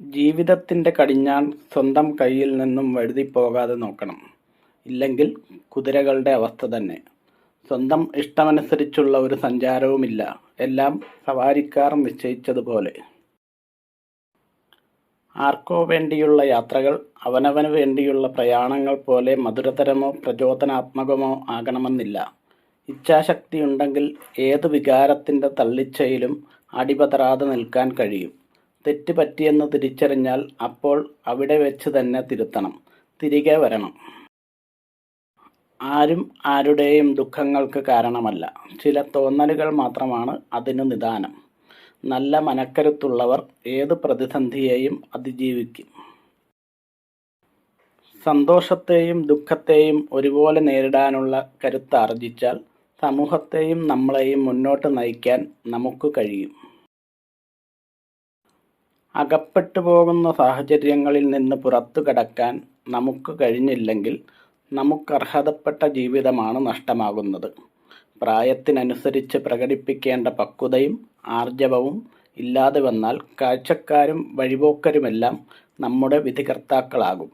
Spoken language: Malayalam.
ജീവിതത്തിന്റെ കടിഞ്ഞാൺ സ്വന്തം കയ്യിൽ നിന്നും വഴുതിപ്പോകാതെ നോക്കണം. ഇല്ലെങ്കിൽ കുതിരകളുടെ അവസ്ഥ തന്നെ. സ്വന്തം ഇഷ്ടമനുസരിച്ചുള്ള ഒരു സഞ്ചാരവുമില്ല. എല്ലാം സവാരിക്കാർ നിശ്ചയിച്ചതുപോലെ. ആർക്കോ വേണ്ടിയുള്ള യാത്രകൾ അവനവന് വേണ്ടിയുള്ള പ്രയാണങ്ങൾ പോലെ മധുരതരമോ പ്രചോദനാത്മകമോ ആകണമെന്നില്ല. ഇച്ഛാശക്തിയുണ്ടെങ്കിൽ ഏത് വികാരത്തിന്റെ തള്ളിച്ചയിലും അടിപതറാതെ നിൽക്കാൻ കഴിയും. തെറ്റ് പറ്റിയെന്ന് തിരിച്ചറിഞ്ഞാൽ അപ്പോൾ അവിടെ വെച്ച് തന്നെ തിരുത്തണം. തിരികെ വരണം. ആരും ആരുടെയും ദുഃഖങ്ങൾക്ക് കാരണമല്ല. ചില തോന്നലുകൾ മാത്രമാണ് അതിനു നിദാനം. നല്ല മനക്കരുത്തുള്ളവർ ഏത് പ്രതിസന്ധിയെയും അതിജീവിക്കും. സന്തോഷത്തെയും ദുഃഖത്തെയും ഒരുപോലെ നേരിടാനുള്ള കരുത്താർജിച്ചാൽ സമൂഹത്തെയും നമ്മളെയും മുന്നോട്ട് നയിക്കാൻ നമുക്ക് കഴിയും. അകപ്പെട്ടുപോകുന്ന സാഹചര്യങ്ങളിൽ നിന്ന് പുറത്തു കടക്കാൻ നമുക്ക് കഴിഞ്ഞില്ലെങ്കിൽ നമുക്കർഹതപ്പെട്ട ജീവിതമാണ് നഷ്ടമാകുന്നത്. പ്രായത്തിനനുസരിച്ച് പ്രകടിപ്പിക്കേണ്ട പക്വതയും ആർജവവും ഇല്ലാതെ വന്നാൽ കാഴ്ചക്കാരും വഴിപോക്കരുമെല്ലാം നമ്മുടെ വിധികർത്താക്കളാകും.